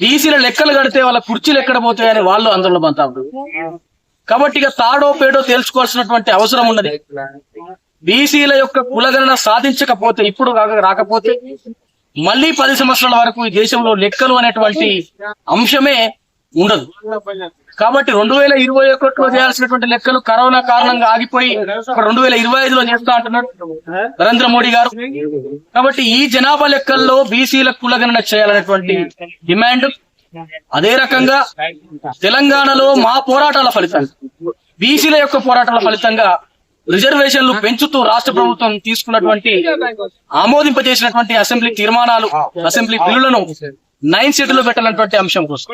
బీసీల లెక్కలు కడితే వాళ్ళ కుర్చీలు ఎక్కడ పోతాయని వాళ్ళు ఆందోళన పొందుతారు కాబట్టి ఇక తాడో పేడో తేల్చుకోవాల్సినటువంటి అవసరం ఉన్నది. బీసీల యొక్క కులగణన సాధించకపోతే ఇప్పుడు రాకపోతే మళ్ళీ పది సంవత్సరాల వరకు ఈ దేశంలో లెక్కలు అనేటువంటి అంశమే ఉండదు. కాబట్టి రెండు వేల ఇరవై ఒకటిలో చేయాల్సినటువంటి లెక్కలు కరోనా కారణంగా ఆగిపోయి రెండు వేల ఇరవై ఐదులో చేస్తా అంటున్నాడు నరేంద్ర మోడీ గారు. కాబట్టి ఈ జనాభా లెక్కల్లో బీసీల కులగణన చేయాలనేటువంటి డిమాండ్. అదే రకంగా తెలంగాణలో మా పోరాటాల ఫలితంగా బీసీల యొక్క పోరాటాల ఫలితంగా రిజర్వేషన్లు పెంచుతూ రాష్ట్ర ప్రభుత్వం తీసుకున్నటువంటి ఆమోదింపజేసినటువంటి అసెంబ్లీ తీర్మానాలు అసెంబ్లీ బిల్లులను నైన్ సీట్లో పెట్టాలన్నటువంటి అంశం కోసం.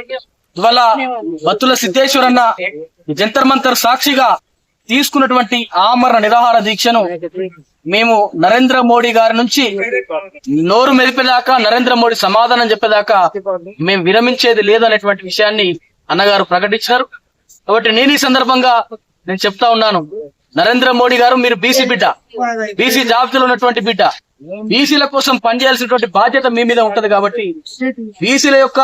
ఇవాళ బత్తుల సిద్ధేశ్వరన్న జంతర్ మంతర్ సాక్షిగా తీసుకున్నటువంటి ఆమరణ నిరాహార దీక్షను మేము నరేంద్ర మోడీ గారి నుంచి నోరు మెరిపేదాకా నరేంద్ర మోడీ సమాధానం చెప్పేదాకా మేము విరమించేది లేదనేటువంటి విషయాన్ని అన్నగారు ప్రకటించారు. కాబట్టి నేను ఈ సందర్భంగా నేను చెప్తా ఉన్నాను. నరేంద్ర మోడీ గారు మీరు బీసీ బిడ్డ. బీసీ జాబితాలో ఉన్నటువంటి బిడ్డ. బీసీల కోసం పనిచేయాల్సినటువంటి బాధ్యత మీ మీద ఉంటది కాబట్టి బీసీల యొక్క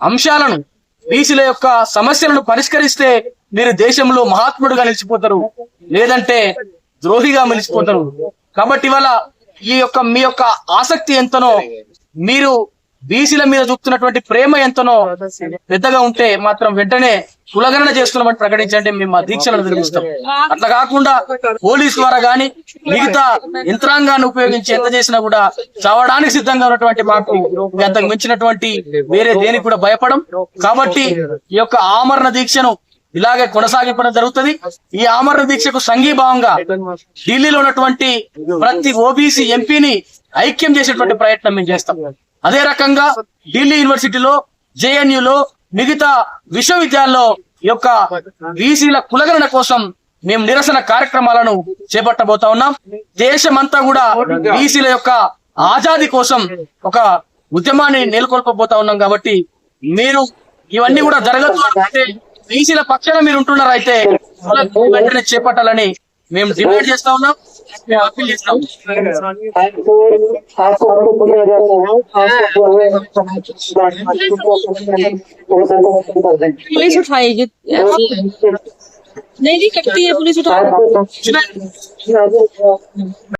అంశాలను బీసీల యొక్క సమస్యలను పరిష్కరిస్తే మీరు దేశంలో మహాత్ముడుగా నిలిచిపోతారు. లేదంటే ద్రోహిగా నిలిచిపోతారు కాబట్టి ఇవాళ ఈ యొక్క మీ యొక్క ఆసక్తి ఎంతనో మీరు బీసీల మీద చూపుతున్నటువంటి ప్రేమ ఎంతనో పెద్దగా ఉంటే మాత్రం వెంటనే కులగణన చేస్తున్నామని ప్రకటించండి మేము ఆ దీక్షలను నిర్మిస్తాం అట్లా కాకుండా పోలీస్ ద్వారా గాని మిగతా యంత్రాంగాన్ని ఉపయోగించి ఎంత చేసినా కూడా చావడానికి సిద్ధంగా ఉన్నటువంటి మాకు అంతకు మించినటువంటి వేరే దేనికి కూడా భయపడం. కాబట్టి ఈ యొక్క ఆమరణ దీక్షను ఇలాగే కొనసాగించడం జరుగుతుంది. ఈ ఆమరణ దీక్షకు సంఘీభావంగా ఢిల్లీలో ఉన్నటువంటి ప్రతి ఓబీసీ ఎంపీని ఐక్యం చేసేటువంటి ప్రయత్నం మేము చేస్తాం. అదే రకంగా ఢిల్లీ యూనివర్సిటీలో జేఎన్యులో మిగతా విశ్వవిద్యాలయాల్లో యొక్క బీసీల కులగణన కోసం మేము నిరసన కార్యక్రమాలను చేపట్టబోతా ఉన్నాం. దేశమంతా కూడా బీసీల యొక్క ఆజాది కోసం ఒక ఉద్యమాన్ని నెలకొల్పబోతా ఉన్నాం కాబట్టి మీరు ఇవన్నీ కూడా జరగదు అంటే బీసీల పక్షాన మీరు ఉంటున్నారు అయితే వెంటనే చేపట్టాలని మేము డిమాండ్ చేస్తా ఉన్నాం. आपको आपको हमको पकड़ा जाता है आपको जो है समाज पुलिस उठाएगी नहीं जी कटती है पुलिस उठा